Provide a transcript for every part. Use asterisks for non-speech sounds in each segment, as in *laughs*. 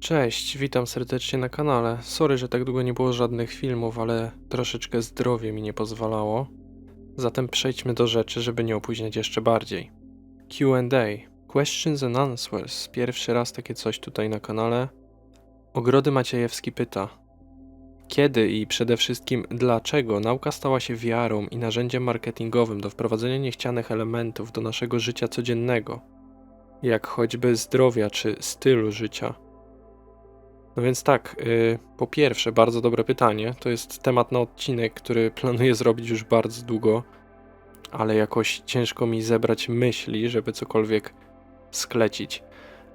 Cześć, witam serdecznie na kanale. Sorry, że tak długo nie było żadnych filmów, ale troszeczkę zdrowie mi nie pozwalało. Zatem przejdźmy do rzeczy, żeby nie opóźniać jeszcze bardziej. QA Questions and Answers. Pierwszy raz takie coś tutaj na kanale. Ogrody Maciejewski pyta: Kiedy i przede wszystkim dlaczego nauka stała się wiarą i narzędziem marketingowym do wprowadzenia niechcianych elementów do naszego życia codziennego, jak choćby zdrowia czy stylu życia? No więc tak, y, po pierwsze, bardzo dobre pytanie. To jest temat na odcinek, który *laughs* planuję zrobić już bardzo długo, ale jakoś ciężko mi zebrać myśli, żeby cokolwiek sklecić.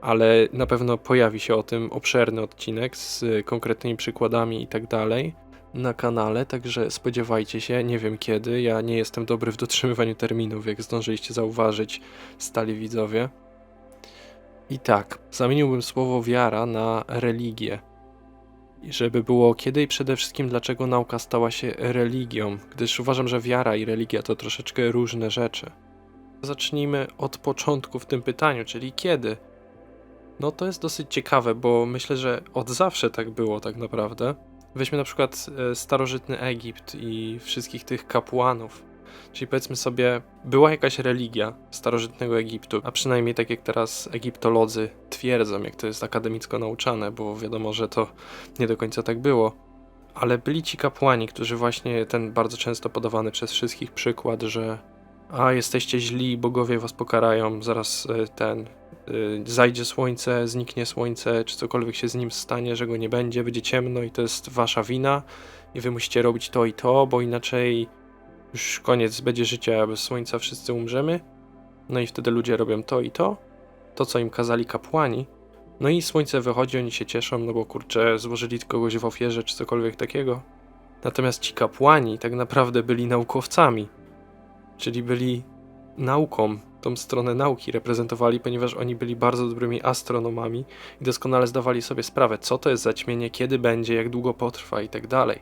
Ale na pewno pojawi się o tym obszerny odcinek z konkretnymi przykładami i tak dalej na kanale, także spodziewajcie się, nie wiem kiedy. Ja nie jestem dobry w dotrzymywaniu terminów, jak zdążyliście zauważyć, stali widzowie. I tak, zamieniłbym słowo wiara na religię. I żeby było kiedy i przede wszystkim dlaczego nauka stała się religią, gdyż uważam, że wiara i religia to troszeczkę różne rzeczy. Zacznijmy od początku w tym pytaniu, czyli kiedy. No to jest dosyć ciekawe, bo myślę, że od zawsze tak było tak naprawdę. Weźmy na przykład e, starożytny Egipt i wszystkich tych kapłanów. Czyli powiedzmy sobie, była jakaś religia starożytnego Egiptu, a przynajmniej tak jak teraz egiptolodzy twierdzą, jak to jest akademicko nauczane, bo wiadomo, że to nie do końca tak było. Ale byli ci kapłani, którzy właśnie ten bardzo często podawany przez wszystkich przykład, że a jesteście źli, bogowie was pokarają, zaraz e, ten e, zajdzie słońce, zniknie słońce, czy cokolwiek się z nim stanie, że go nie będzie, będzie ciemno i to jest wasza wina i wy musicie robić to i to, bo inaczej już koniec będzie życia bez słońca, wszyscy umrzemy. No i wtedy ludzie robią to i to, to co im kazali kapłani. No i słońce wychodzi, oni się cieszą, no bo kurczę, złożyli kogoś w ofierze czy cokolwiek takiego. Natomiast ci kapłani tak naprawdę byli naukowcami, czyli byli nauką, tą stronę nauki reprezentowali, ponieważ oni byli bardzo dobrymi astronomami i doskonale zdawali sobie sprawę, co to jest zaćmienie, kiedy będzie, jak długo potrwa i tak dalej.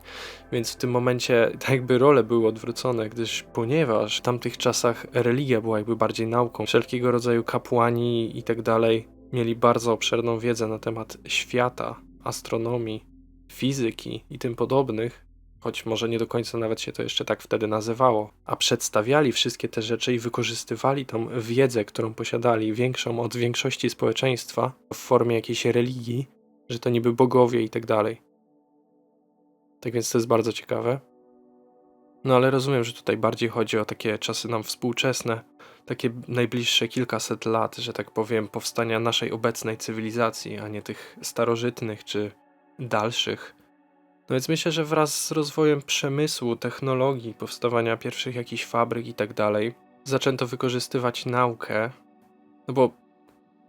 Więc w tym momencie *laughs* tak jakby role były odwrócone, gdyż ponieważ w tamtych czasach religia była jakby bardziej nauką, wszelkiego rodzaju kapłani i tak dalej mieli bardzo obszerną wiedzę na temat świata, astronomii, fizyki i tym podobnych, choć może nie do końca nawet się to jeszcze tak wtedy nazywało, a przedstawiali wszystkie te rzeczy i wykorzystywali tą wiedzę, którą posiadali, większą od większości społeczeństwa, w formie jakiejś religii, że to niby bogowie i tak dalej. Tak więc to jest bardzo ciekawe. No ale rozumiem, że tutaj bardziej chodzi o takie czasy nam współczesne, takie najbliższe kilkaset lat, że tak powiem, powstania naszej obecnej cywilizacji, a nie tych starożytnych czy dalszych no więc myślę, że wraz z rozwojem przemysłu, technologii, powstawania pierwszych jakichś fabryk i tak dalej, zaczęto wykorzystywać naukę. No bo,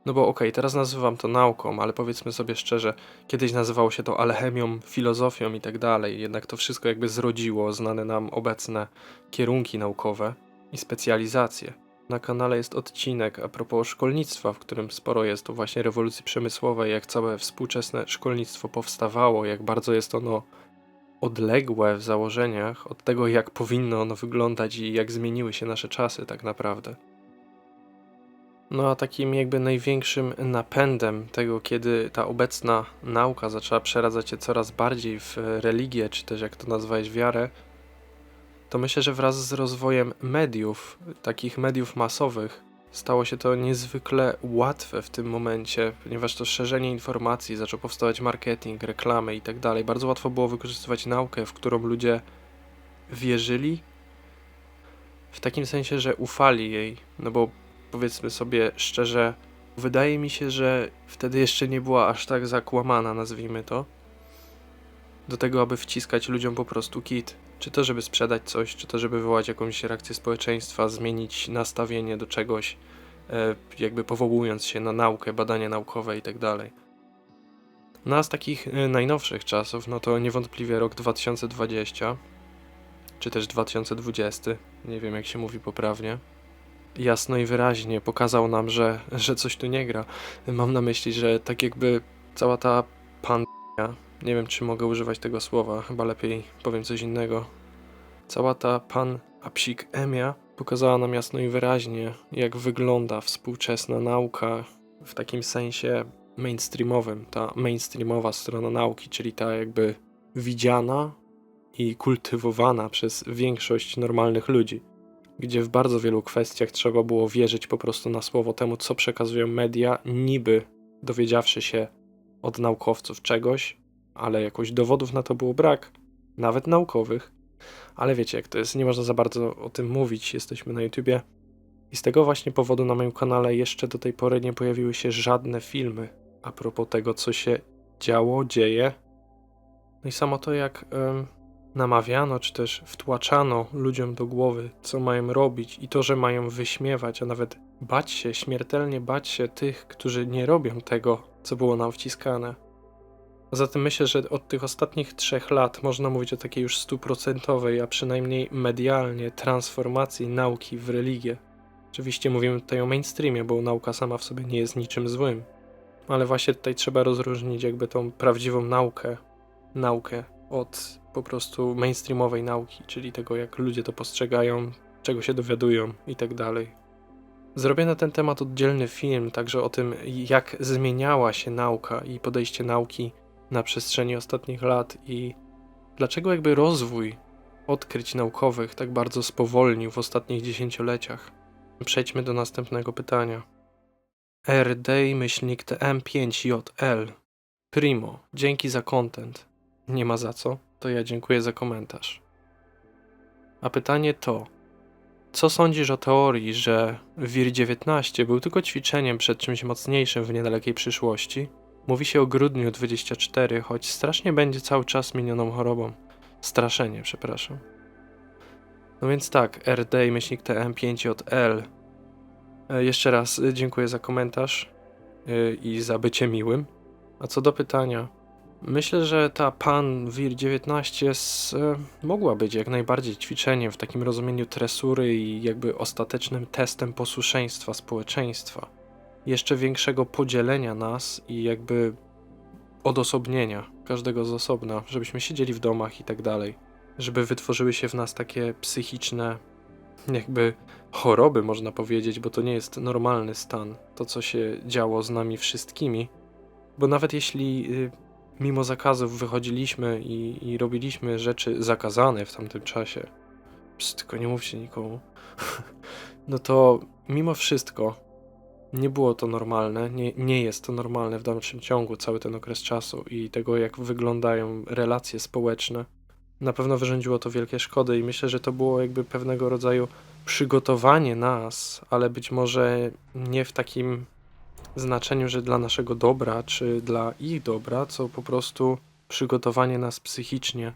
no bo okej, okay, teraz nazywam to nauką, ale powiedzmy sobie szczerze, kiedyś nazywało się to alchemią, filozofią i tak dalej. Jednak to wszystko jakby zrodziło znane nam obecne kierunki naukowe i specjalizacje. Na kanale jest odcinek a propos szkolnictwa, w którym sporo jest o właśnie rewolucji przemysłowej, jak całe współczesne szkolnictwo powstawało, jak bardzo jest ono odległe w założeniach od tego, jak powinno ono wyglądać i jak zmieniły się nasze czasy tak naprawdę. No a takim jakby największym napędem tego, kiedy ta obecna nauka zaczęła przeradzać się coraz bardziej w religię, czy też jak to nazwać wiarę, to myślę, że wraz z rozwojem mediów, takich mediów masowych, stało się to niezwykle łatwe w tym momencie, ponieważ to szerzenie informacji, zaczął powstawać marketing, reklamy itd. Tak Bardzo łatwo było wykorzystywać naukę, w którą ludzie wierzyli, w takim sensie, że ufali jej, no bo powiedzmy sobie szczerze, wydaje mi się, że wtedy jeszcze nie była aż tak zakłamana, nazwijmy to, do tego, aby wciskać ludziom po prostu kit. Czy to, żeby sprzedać coś, czy to, żeby wywołać jakąś reakcję społeczeństwa, zmienić nastawienie do czegoś, e, jakby powołując się na naukę, badania naukowe itd. Tak no a z takich e, najnowszych czasów, no to niewątpliwie rok 2020, czy też 2020, nie wiem jak się mówi poprawnie, jasno i wyraźnie pokazał nam, że, że coś tu nie gra. Mam na myśli, że tak jakby cała ta pandemia nie wiem, czy mogę używać tego słowa, chyba lepiej powiem coś innego. Cała ta pan Apsik Emia pokazała nam jasno i wyraźnie, jak wygląda współczesna nauka w takim sensie mainstreamowym, ta mainstreamowa strona nauki, czyli ta jakby widziana i kultywowana przez większość normalnych ludzi, gdzie w bardzo wielu kwestiach trzeba było wierzyć po prostu na słowo temu, co przekazują media, niby dowiedziawszy się od naukowców czegoś, ale jakoś dowodów na to było brak, nawet naukowych. Ale wiecie, jak to jest, nie można za bardzo o tym mówić. Jesteśmy na YouTubie. I z tego właśnie powodu na moim kanale jeszcze do tej pory nie pojawiły się żadne filmy a propos tego, co się działo, dzieje. No i samo to, jak em, namawiano, czy też wtłaczano ludziom do głowy, co mają robić, i to, że mają wyśmiewać, a nawet bać się, śmiertelnie bać się tych, którzy nie robią tego, co było nam wciskane. Zatem myślę, że od tych ostatnich trzech lat można mówić o takiej już stuprocentowej, a przynajmniej medialnie, transformacji nauki w religię. Oczywiście mówimy tutaj o mainstreamie, bo nauka sama w sobie nie jest niczym złym. Ale właśnie tutaj trzeba rozróżnić jakby tą prawdziwą naukę, naukę od po prostu mainstreamowej nauki, czyli tego jak ludzie to postrzegają, czego się dowiadują i tak. Zrobię na ten temat oddzielny film, także o tym, jak zmieniała się nauka i podejście nauki na przestrzeni ostatnich lat i dlaczego jakby rozwój odkryć naukowych tak bardzo spowolnił w ostatnich dziesięcioleciach. Przejdźmy do następnego pytania. RD-TM5JL Primo, dzięki za content. Nie ma za co, to ja dziękuję za komentarz. A pytanie to, co sądzisz o teorii, że WIR-19 był tylko ćwiczeniem przed czymś mocniejszym w niedalekiej przyszłości? Mówi się o grudniu 24, choć strasznie będzie cały czas minioną chorobą. Straszenie, przepraszam. No więc tak, RD-TM5JL. E, Jeszcze raz e, dziękuję za komentarz e, i za bycie miłym. A co do pytania, myślę, że ta pan WIR-19 s- e, mogła być jak najbardziej ćwiczeniem w takim rozumieniu tresury i jakby ostatecznym testem posłuszeństwa społeczeństwa. Jeszcze większego podzielenia nas i jakby odosobnienia każdego z osobna, żebyśmy siedzieli w domach i tak dalej. Żeby wytworzyły się w nas takie psychiczne, jakby choroby, można powiedzieć, bo to nie jest normalny stan, to co się działo z nami wszystkimi. Bo nawet jeśli y, mimo zakazów wychodziliśmy i, i robiliśmy rzeczy zakazane w tamtym czasie, Psst, tylko nie mówcie nikomu, *laughs* no to mimo wszystko nie było to normalne, nie, nie jest to normalne w dalszym ciągu cały ten okres czasu i tego, jak wyglądają relacje społeczne. Na pewno wyrządziło to wielkie szkody i myślę, że to było jakby pewnego rodzaju przygotowanie nas, ale być może nie w takim znaczeniu, że dla naszego dobra, czy dla ich dobra, co po prostu przygotowanie nas psychicznie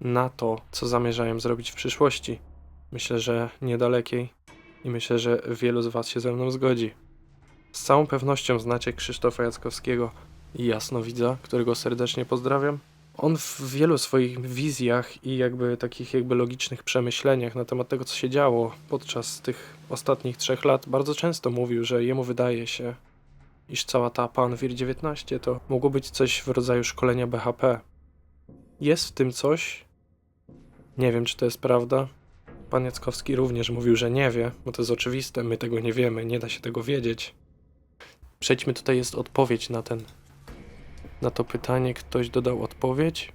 na to, co zamierzają zrobić w przyszłości. Myślę, że niedalekiej i myślę, że wielu z Was się ze mną zgodzi. Z całą pewnością znacie Krzysztofa Jackowskiego jasnowidza, którego serdecznie pozdrawiam. On w wielu swoich wizjach i jakby takich jakby logicznych przemyśleniach na temat tego, co się działo podczas tych ostatnich trzech lat, bardzo często mówił, że jemu wydaje się, iż cała ta pan WIR 19 to mogło być coś w rodzaju szkolenia BHP. Jest w tym coś. Nie wiem, czy to jest prawda. Pan Jackowski również mówił, że nie wie, bo to jest oczywiste, my tego nie wiemy, nie da się tego wiedzieć. Przejdźmy, tutaj jest odpowiedź na ten na to pytanie ktoś dodał odpowiedź.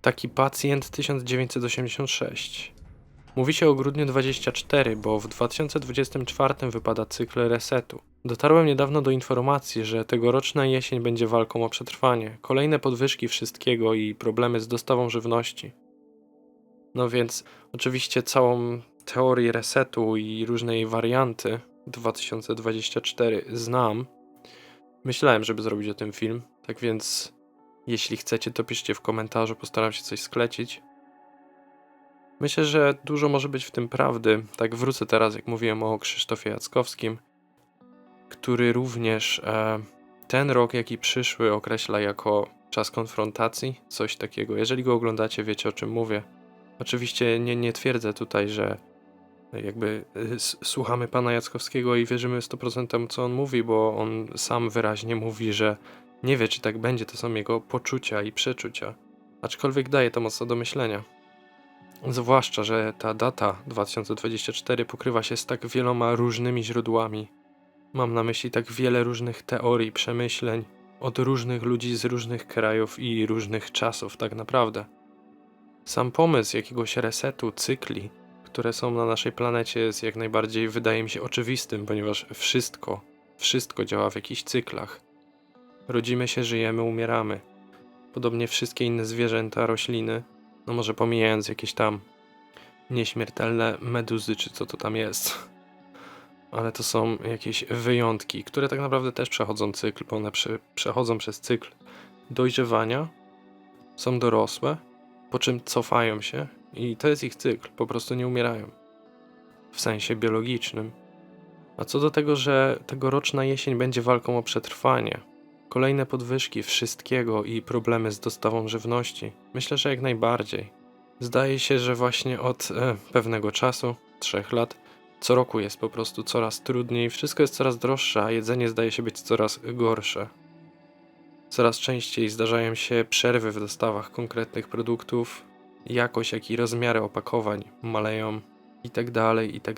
Taki pacjent 1986. Mówi się o grudniu 24, bo w 2024 wypada cykl resetu. Dotarłem niedawno do informacji, że tegoroczna jesień będzie walką o przetrwanie. Kolejne podwyżki wszystkiego i problemy z dostawą żywności. No więc oczywiście całą teorię resetu i różne jej warianty 2024 znam. Myślałem, żeby zrobić o tym film, tak więc jeśli chcecie, to piszcie w komentarzu, postaram się coś sklecić. Myślę, że dużo może być w tym prawdy. Tak wrócę teraz, jak mówiłem o Krzysztofie Jackowskim, który również e, ten rok, jak i przyszły, określa jako czas konfrontacji, coś takiego. Jeżeli go oglądacie, wiecie o czym mówię. Oczywiście nie, nie twierdzę tutaj, że jakby y, słuchamy pana Jackowskiego i wierzymy 100% temu, co on mówi, bo on sam wyraźnie mówi, że nie wie, czy tak będzie, to są jego poczucia i przeczucia. Aczkolwiek daje to mocno do myślenia. Zwłaszcza, że ta data 2024 pokrywa się z tak wieloma różnymi źródłami. Mam na myśli tak wiele różnych teorii, przemyśleń od różnych ludzi z różnych krajów i różnych czasów, tak naprawdę. Sam pomysł jakiegoś resetu, cykli, które są na naszej planecie, jest jak najbardziej, wydaje mi się, oczywistym, ponieważ wszystko, wszystko działa w jakichś cyklach. Rodzimy się, żyjemy, umieramy. Podobnie wszystkie inne zwierzęta, rośliny, no może pomijając jakieś tam nieśmiertelne meduzy, czy co to tam jest. Ale to są jakieś wyjątki, które tak naprawdę też przechodzą cykl, bo one prze, przechodzą przez cykl dojrzewania, są dorosłe, po czym cofają się i to jest ich cykl, po prostu nie umierają. W sensie biologicznym. A co do tego, że tegoroczna jesień będzie walką o przetrwanie, kolejne podwyżki wszystkiego i problemy z dostawą żywności, myślę, że jak najbardziej. Zdaje się, że właśnie od e, pewnego czasu, trzech lat, co roku jest po prostu coraz trudniej, wszystko jest coraz droższe, a jedzenie zdaje się być coraz gorsze. Coraz częściej zdarzają się przerwy w dostawach konkretnych produktów, jakość, jak i rozmiary opakowań maleją i tak dalej, i tak.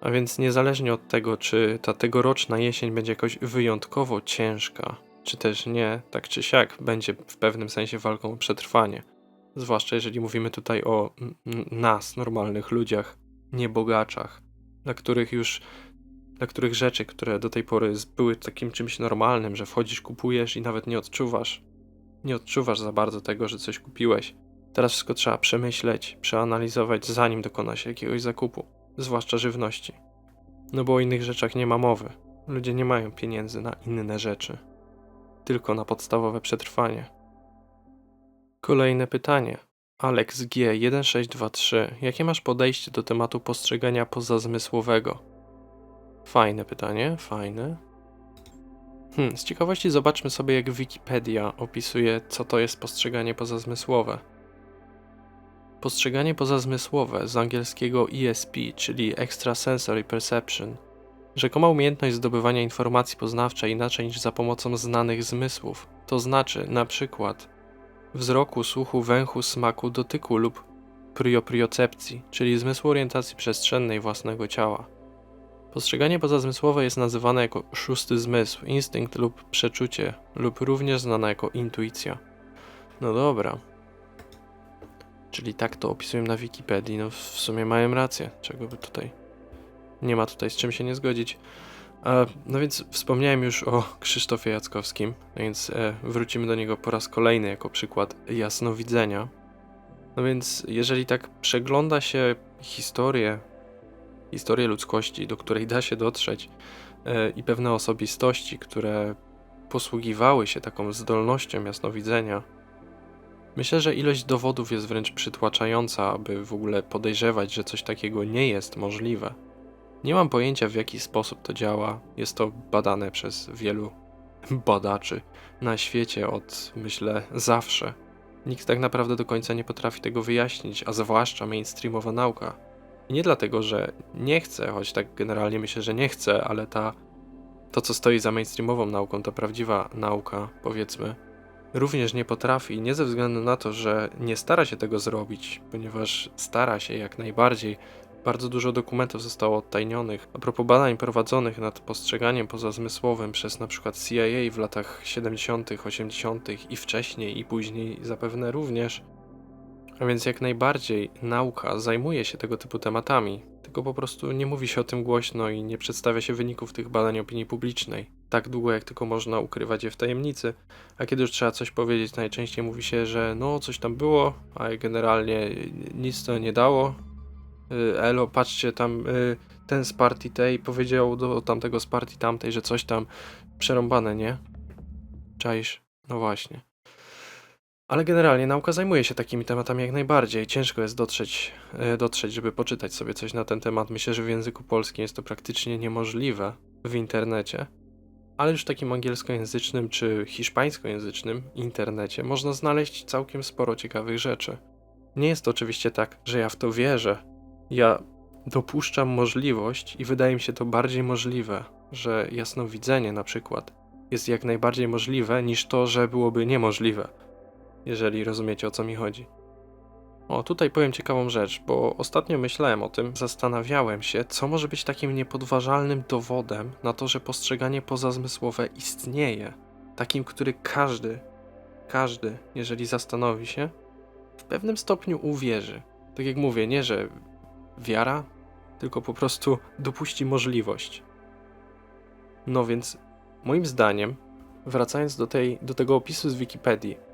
A więc niezależnie od tego, czy ta tegoroczna jesień będzie jakoś wyjątkowo ciężka, czy też nie, tak czy siak będzie w pewnym sensie walką o przetrwanie. Zwłaszcza jeżeli mówimy tutaj o nas, normalnych ludziach, nie bogaczach, dla których już, dla których rzeczy, które do tej pory były takim czymś normalnym, że wchodzisz, kupujesz i nawet nie odczuwasz, nie odczuwasz za bardzo tego, że coś kupiłeś. Teraz wszystko trzeba przemyśleć, przeanalizować, zanim dokona się jakiegoś zakupu, zwłaszcza żywności. No bo o innych rzeczach nie ma mowy. Ludzie nie mają pieniędzy na inne rzeczy, tylko na podstawowe przetrwanie. Kolejne pytanie. Alex G1623. Jakie masz podejście do tematu postrzegania pozazmysłowego? Fajne pytanie, fajne. Hmm, z ciekawości zobaczmy sobie, jak Wikipedia opisuje, co to jest postrzeganie pozazmysłowe. Postrzeganie pozazmysłowe z angielskiego ESP, czyli Extrasensory Perception, rzekoma umiejętność zdobywania informacji poznawczej inaczej niż za pomocą znanych zmysłów, to znaczy na przykład wzroku, słuchu, węchu, smaku, dotyku lub priopriocepcji, czyli zmysłu orientacji przestrzennej własnego ciała. Postrzeganie pozazmysłowe jest nazywane jako szósty zmysł, instynkt lub przeczucie, lub również znana jako intuicja. No dobra. Czyli tak to opisują na Wikipedii. No w sumie mają rację, czego by tutaj. Nie ma tutaj z czym się nie zgodzić. E, no więc wspomniałem już o Krzysztofie Jackowskim, więc e, wrócimy do niego po raz kolejny jako przykład jasnowidzenia. No więc jeżeli tak przegląda się historię, historię ludzkości, do której da się dotrzeć e, i pewne osobistości, które posługiwały się taką zdolnością jasnowidzenia, myślę, że ilość dowodów jest wręcz przytłaczająca, aby w ogóle podejrzewać, że coś takiego nie jest możliwe. Nie mam pojęcia w jaki sposób to działa. Jest to badane przez wielu badaczy na świecie od, myślę, zawsze. Nikt tak naprawdę do końca nie potrafi tego wyjaśnić, a zwłaszcza mainstreamowa nauka. Nie dlatego, że nie chce, choć tak generalnie myślę, że nie chce, ale ta, to co stoi za mainstreamową nauką, ta prawdziwa nauka, powiedzmy, również nie potrafi, nie ze względu na to, że nie stara się tego zrobić, ponieważ stara się jak najbardziej, bardzo dużo dokumentów zostało odtajnionych. A propos badań prowadzonych nad postrzeganiem pozazmysłowym przez np. CIA w latach 70., 80. i wcześniej i później zapewne również. A więc jak najbardziej nauka zajmuje się tego typu tematami, tylko po prostu nie mówi się o tym głośno i nie przedstawia się wyników tych badań opinii publicznej. Tak długo jak tylko można ukrywać je w tajemnicy, a kiedy już trzeba coś powiedzieć, najczęściej mówi się, że no coś tam było, a generalnie nic to nie dało, y, elo, patrzcie tam y, ten z partii tej powiedział do tamtego z partii tamtej, że coś tam przerąbane, nie? Czaisz? No właśnie. Ale generalnie nauka zajmuje się takimi tematami jak najbardziej. Ciężko jest dotrzeć, y, dotrzeć, żeby poczytać sobie coś na ten temat. Myślę, że w języku polskim jest to praktycznie niemożliwe w internecie. Ale już w takim angielskojęzycznym czy hiszpańskojęzycznym internecie można znaleźć całkiem sporo ciekawych rzeczy. Nie jest to oczywiście tak, że ja w to wierzę, ja dopuszczam możliwość i wydaje mi się to bardziej możliwe, że jasnowidzenie na przykład jest jak najbardziej możliwe niż to, że byłoby niemożliwe, jeżeli rozumiecie o co mi chodzi. O, tutaj powiem ciekawą rzecz, bo ostatnio myślałem o tym, zastanawiałem się, co może być takim niepodważalnym dowodem na to, że postrzeganie pozazmysłowe istnieje. Takim, który każdy, każdy, jeżeli zastanowi się, w pewnym stopniu uwierzy. Tak jak mówię, nie że wiara, tylko po prostu dopuści możliwość. No więc, moim zdaniem, wracając do, tej, do tego opisu z Wikipedii,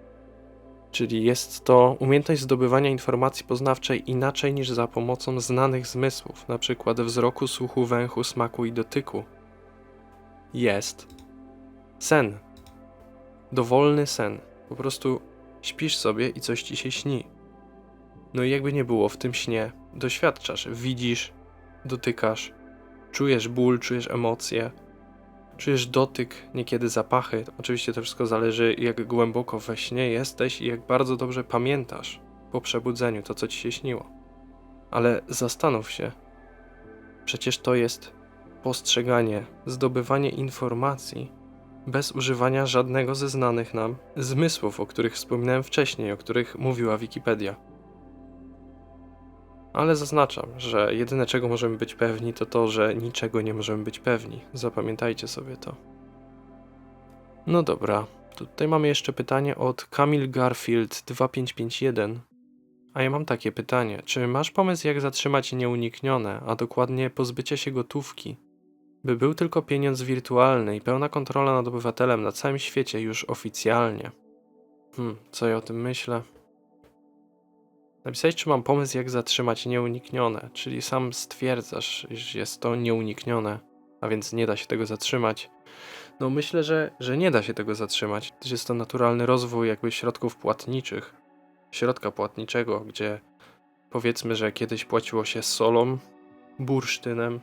czyli jest to umiejętność zdobywania informacji poznawczej inaczej niż za pomocą znanych zmysłów, np. wzroku, słuchu, węchu, smaku i dotyku. Jest sen. Dowolny sen. Po prostu śpisz sobie i coś ci się śni. No i jakby nie było, w tym śnie doświadczasz, widzisz, dotykasz, czujesz ból, czujesz emocje, czujesz dotyk, niekiedy zapachy. Oczywiście to wszystko zależy, jak głęboko we śnie jesteś i jak bardzo dobrze pamiętasz po przebudzeniu to, co ci się śniło. Ale zastanów się, przecież to jest postrzeganie, zdobywanie informacji bez używania żadnego ze znanych nam zmysłów, o których wspominałem wcześniej, o których mówiła Wikipedia. Ale zaznaczam, że jedyne czego możemy być pewni, to to, że niczego nie możemy być pewni. Zapamiętajcie sobie to. No dobra, tutaj mamy jeszcze pytanie od Kamil Garfield 2551. A ja mam takie pytanie: czy masz pomysł, jak zatrzymać nieuniknione, a dokładnie pozbycie się gotówki? By był tylko pieniądz wirtualny i pełna kontrola nad obywatelem na całym świecie już oficjalnie. Hmm, co ja o tym myślę? Napisałeś, czy mam pomysł, jak zatrzymać nieuniknione, czyli sam stwierdzasz, iż jest to nieuniknione, a więc nie da się tego zatrzymać. No myślę, że, że nie da się tego zatrzymać. Też jest to naturalny rozwój jakby środków płatniczych, środka płatniczego, gdzie powiedzmy, że kiedyś płaciło się solą, bursztynem,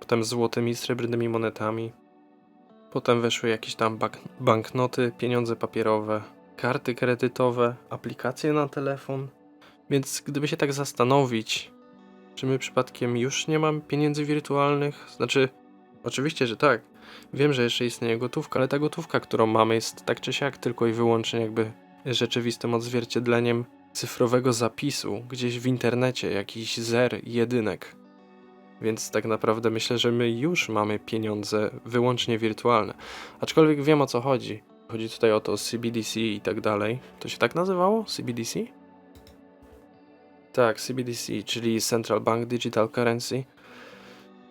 potem złotymi, srebrnymi monetami, potem weszły jakieś tam bank banknoty, pieniądze papierowe, karty kredytowe, aplikacje na telefon, więc gdyby się tak zastanowić, czy my przypadkiem już nie mamy pieniędzy wirtualnych? Znaczy, oczywiście, że tak. Wiem, że jeszcze istnieje gotówka, ale ta gotówka, którą mamy, jest tak czy siak tylko i wyłącznie jakby rzeczywistym odzwierciedleniem cyfrowego zapisu gdzieś w internecie, jakiś zer, jedynek. Więc tak naprawdę myślę, że my już mamy pieniądze wyłącznie wirtualne. Aczkolwiek wiem o co chodzi. Chodzi tutaj o to CBDC i tak dalej. To się tak nazywało? CBDC? Tak, CBDC, czyli Central Bank Digital Currency.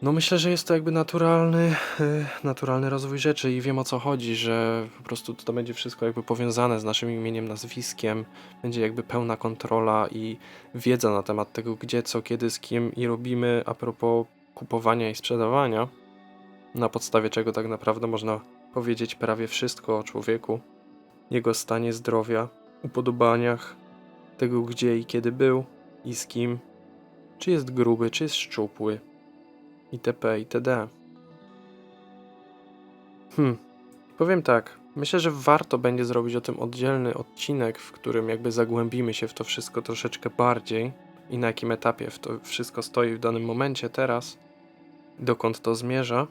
No myślę, że jest to jakby naturalny, y, naturalny rozwój rzeczy i wiem o co chodzi, że po prostu to będzie wszystko jakby powiązane z naszym imieniem, nazwiskiem, będzie jakby pełna kontrola i wiedza na temat tego, gdzie, co, kiedy, z kim i robimy a propos kupowania i sprzedawania, na podstawie czego tak naprawdę można powiedzieć prawie wszystko o człowieku, jego stanie zdrowia, upodobaniach, tego gdzie i kiedy był, i z kim, czy jest gruby, czy jest szczupły, itp. itd. Hmm, powiem tak, myślę, że warto będzie zrobić o tym oddzielny odcinek, w którym jakby zagłębimy się w to wszystko troszeczkę bardziej i na jakim etapie w to wszystko stoi w danym momencie teraz, dokąd to zmierza.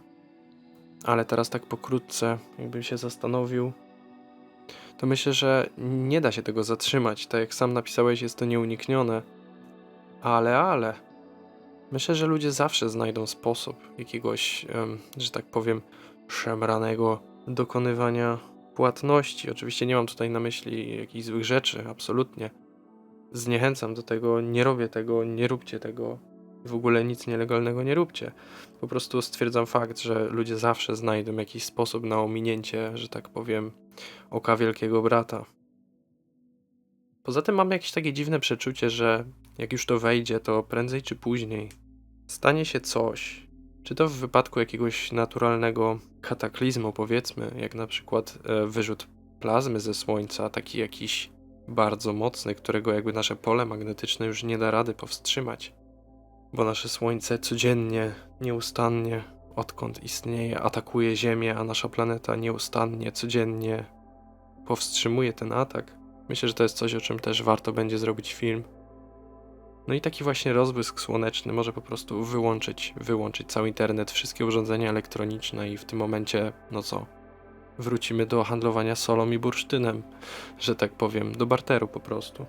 Ale teraz tak pokrótce, jakbym się zastanowił, to myślę, że nie da się tego zatrzymać. Tak jak sam napisałeś, jest to nieuniknione ale, ale. Myślę, że ludzie zawsze znajdą sposób jakiegoś, że tak powiem, szemranego dokonywania płatności. Oczywiście nie mam tutaj na myśli jakichś złych rzeczy, absolutnie. Zniechęcam do tego, nie robię tego, nie róbcie tego. W ogóle nic nielegalnego nie róbcie. Po prostu stwierdzam fakt, że ludzie zawsze znajdą jakiś sposób na ominięcie, że tak powiem, oka wielkiego brata. Poza tym mam jakieś takie dziwne przeczucie, że jak już to wejdzie, to prędzej czy później stanie się coś. Czy to w wypadku jakiegoś naturalnego kataklizmu, powiedzmy, jak na przykład e, wyrzut plazmy ze Słońca, taki jakiś bardzo mocny, którego jakby nasze pole magnetyczne już nie da rady powstrzymać. Bo nasze Słońce codziennie, nieustannie, odkąd istnieje, atakuje Ziemię, a nasza planeta nieustannie, codziennie powstrzymuje ten atak. Myślę, że to jest coś, o czym też warto będzie zrobić film. No i taki właśnie rozbłysk słoneczny może po prostu wyłączyć, wyłączyć cały internet, wszystkie urządzenia elektroniczne i w tym momencie, no co, wrócimy do handlowania solą i bursztynem, że tak powiem, do barteru po prostu.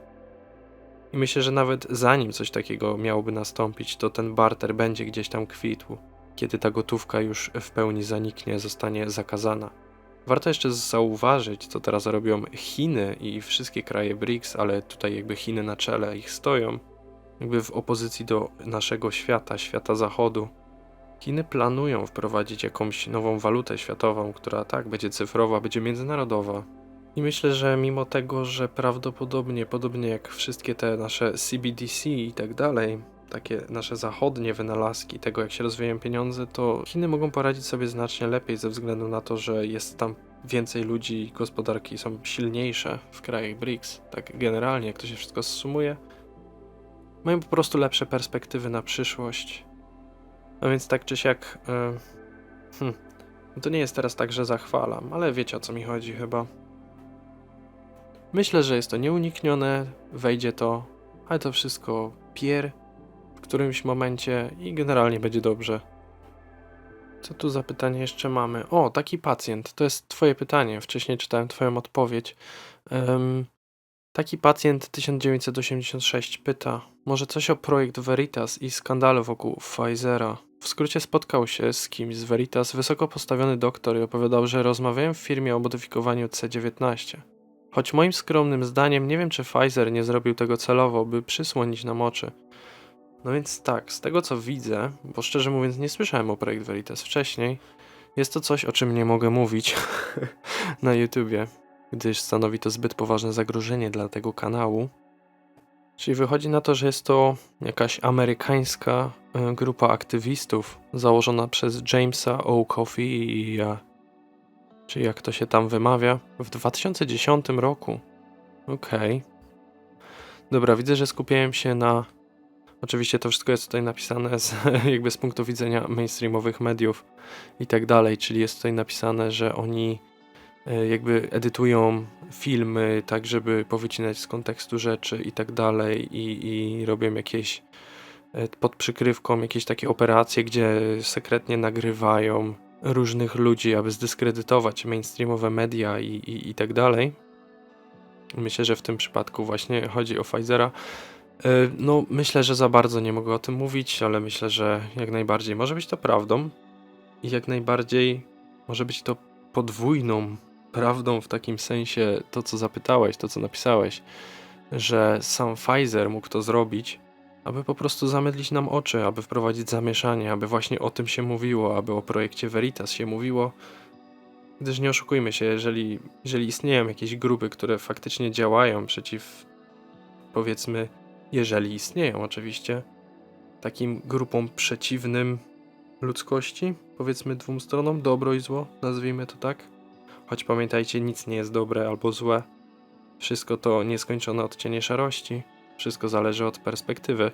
I myślę, że nawet zanim coś takiego miałoby nastąpić, to ten barter będzie gdzieś tam kwitł, kiedy ta gotówka już w pełni zaniknie, zostanie zakazana. Warto jeszcze zauważyć, co teraz robią Chiny i wszystkie kraje BRICS, ale tutaj jakby Chiny na czele ich stoją, jakby w opozycji do naszego świata, świata zachodu. Chiny planują wprowadzić jakąś nową walutę światową, która tak będzie cyfrowa, będzie międzynarodowa. I myślę, że mimo tego, że prawdopodobnie, podobnie jak wszystkie te nasze CBDC i tak dalej, takie nasze zachodnie wynalazki tego, jak się rozwijają pieniądze, to Chiny mogą poradzić sobie znacznie lepiej ze względu na to, że jest tam więcej ludzi, gospodarki są silniejsze w krajach BRICS. Tak generalnie, jak to się wszystko zsumuje, mają po prostu lepsze perspektywy na przyszłość. No więc tak czy siak, yy, hmm, to nie jest teraz tak, że zachwalam, ale wiecie o co mi chodzi chyba. Myślę, że jest to nieuniknione, wejdzie to, ale to wszystko pier którymś momencie i generalnie będzie dobrze. Co tu za pytanie jeszcze mamy? O, taki pacjent. To jest Twoje pytanie. Wcześniej czytałem Twoją odpowiedź. Um, taki pacjent 1986 pyta, może coś o projekt Veritas i skandalu wokół Pfizera. W skrócie spotkał się z kimś z Veritas wysoko postawiony doktor i opowiadał, że rozmawiałem w firmie o modyfikowaniu C19. Choć moim skromnym zdaniem nie wiem, czy Pfizer nie zrobił tego celowo, by przysłonić nam oczy. No więc tak, z tego co widzę, bo szczerze mówiąc nie słyszałem o Projekt Veritas wcześniej, jest to coś, o czym nie mogę mówić *laughs* na YouTubie, gdyż stanowi to zbyt poważne zagrożenie dla tego kanału. Czyli wychodzi na to, że jest to jakaś amerykańska e, grupa aktywistów założona przez Jamesa O. Coffey i ja. Czy jak to się tam wymawia? W 2010 roku. Okej. Okay. Dobra, widzę, że skupiałem się na Oczywiście to wszystko jest tutaj napisane z, *laughs* jakby z punktu widzenia mainstreamowych mediów i tak dalej, czyli jest tutaj napisane, że oni e, jakby edytują filmy tak, żeby powycinać z kontekstu rzeczy i tak dalej i, i robią jakieś e, pod przykrywką jakieś takie operacje, gdzie sekretnie nagrywają różnych ludzi, aby zdyskredytować mainstreamowe media i, i, i tak dalej. Myślę, że w tym przypadku właśnie chodzi o Pfizera. E, no, myślę, że za bardzo nie mogę o tym mówić, ale myślę, że jak najbardziej może być to prawdą i jak najbardziej może być to podwójną prawdą w takim sensie to, co zapytałeś, to, co napisałeś, że sam Pfizer mógł to zrobić, aby po prostu zamydlić nam oczy, aby wprowadzić zamieszanie, aby właśnie o tym się mówiło, aby o projekcie Veritas się mówiło. Gdyż nie oszukujmy się, jeżeli, jeżeli istnieją jakieś grupy, które faktycznie działają przeciw, powiedzmy, jeżeli istnieją oczywiście, takim grupom przeciwnym ludzkości, powiedzmy dwóm stronom, dobro i zło, nazwijmy to tak. Choć pamiętajcie, nic nie jest dobre albo złe. Wszystko to nieskończone odcienie szarości, wszystko zależy od perspektywy.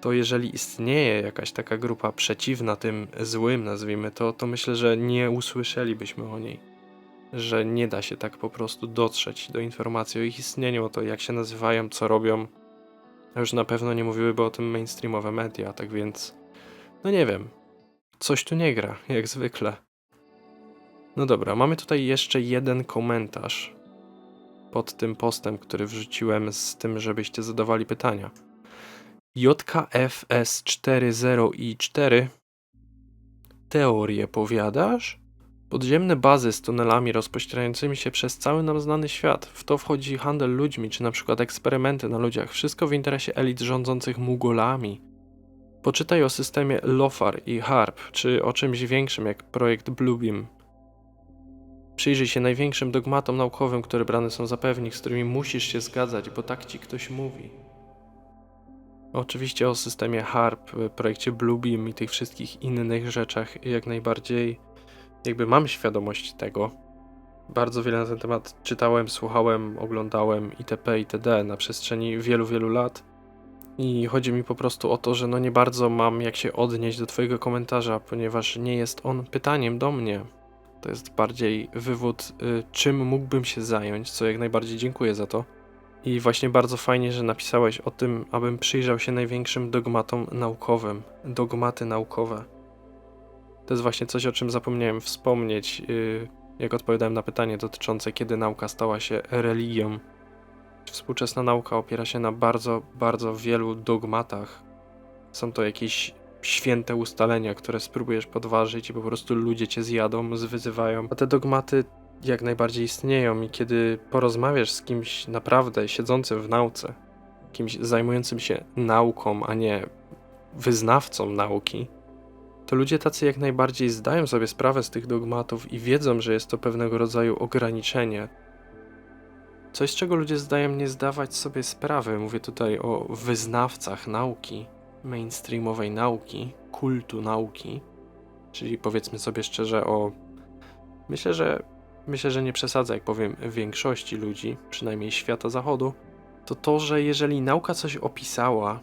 To jeżeli istnieje jakaś taka grupa przeciwna tym złym, nazwijmy to, to myślę, że nie usłyszelibyśmy o niej. Że nie da się tak po prostu dotrzeć do informacji o ich istnieniu, o to jak się nazywają, co robią, a już na pewno nie mówiłyby o tym mainstreamowe media, tak więc. No nie wiem. Coś tu nie gra, jak zwykle. No dobra, mamy tutaj jeszcze jeden komentarz pod tym postem, który wrzuciłem z tym, żebyście zadawali pytania. JKFS40i4 Teorię powiadasz? Podziemne bazy z tunelami rozpościerającymi się przez cały nam znany świat. W to wchodzi handel ludźmi, czy na przykład eksperymenty na ludziach. Wszystko w interesie elit rządzących Mugolami. Poczytaj o systemie LOFAR i HARP, czy o czymś większym jak projekt Bluebeam. Przyjrzyj się największym dogmatom naukowym, które brane są za pewnik, z którymi musisz się zgadzać, bo tak ci ktoś mówi. Oczywiście o systemie HARP, projekcie Bluebeam i tych wszystkich innych rzeczach jak najbardziej jakby mam świadomość tego. Bardzo wiele na ten temat czytałem, słuchałem, oglądałem itp. itd. na przestrzeni wielu, wielu lat. I chodzi mi po prostu o to, że no nie bardzo mam jak się odnieść do Twojego komentarza, ponieważ nie jest on pytaniem do mnie. To jest bardziej wywód, y, czym mógłbym się zająć, co jak najbardziej dziękuję za to. I właśnie bardzo fajnie, że napisałeś o tym, abym przyjrzał się największym dogmatom naukowym. Dogmaty naukowe. To jest właśnie coś, o czym zapomniałem wspomnieć, y, jak odpowiadałem na pytanie dotyczące, kiedy nauka stała się religią. Współczesna nauka opiera się na bardzo, bardzo wielu dogmatach. Są to jakieś święte ustalenia, które spróbujesz podważyć i po prostu ludzie cię zjadą, zwyzywają. A te dogmaty jak najbardziej istnieją i kiedy porozmawiasz z kimś naprawdę siedzącym w nauce, kimś zajmującym się nauką, a nie wyznawcą nauki, to ludzie tacy jak najbardziej zdają sobie sprawę z tych dogmatów i wiedzą, że jest to pewnego rodzaju ograniczenie. Coś, czego ludzie zdają nie zdawać sobie sprawy. Mówię tutaj o wyznawcach nauki, mainstreamowej nauki, kultu nauki, czyli powiedzmy sobie szczerze o. Myślę, że myślę, że nie przesadzę, jak powiem większości ludzi, przynajmniej świata zachodu, to to, że jeżeli nauka coś opisała,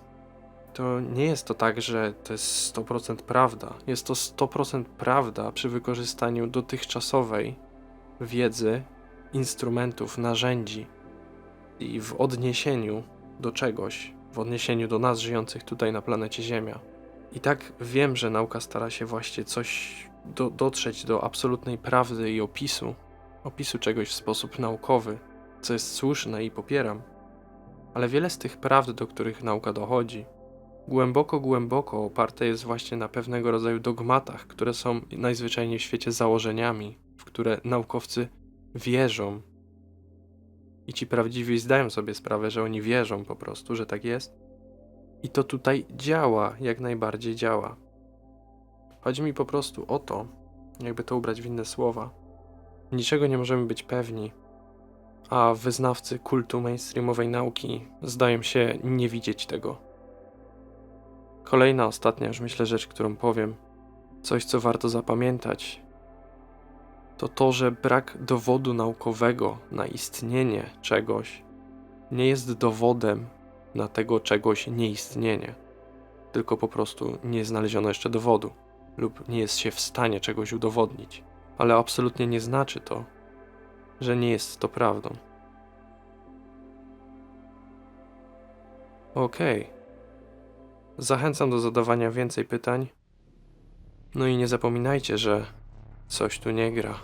to nie jest to tak, że to jest 100% prawda. Jest to 100% prawda przy wykorzystaniu dotychczasowej wiedzy, instrumentów, narzędzi i w odniesieniu do czegoś, w odniesieniu do nas żyjących tutaj na planecie Ziemia. I tak wiem, że nauka stara się właśnie coś do, dotrzeć do absolutnej prawdy i opisu, opisu czegoś w sposób naukowy, co jest słuszne i popieram. Ale wiele z tych prawd, do których nauka dochodzi, głęboko, głęboko oparte jest właśnie na pewnego rodzaju dogmatach, które są najzwyczajniej w świecie założeniami, w które naukowcy wierzą. I ci prawdziwi zdają sobie sprawę, że oni wierzą po prostu, że tak jest. I to tutaj działa, jak najbardziej działa. Chodzi mi po prostu o to, jakby to ubrać w inne słowa. Niczego nie możemy być pewni, a wyznawcy kultu mainstreamowej nauki zdają się nie widzieć tego. Kolejna, ostatnia już myślę rzecz, którą powiem, coś co warto zapamiętać, to to, że brak dowodu naukowego na istnienie czegoś nie jest dowodem na tego czegoś nieistnienie, tylko po prostu nie znaleziono jeszcze dowodu lub nie jest się w stanie czegoś udowodnić. Ale absolutnie nie znaczy to, że nie jest to prawdą. Okej. Zachęcam do zadawania więcej pytań. No i nie zapominajcie, że coś tu nie gra.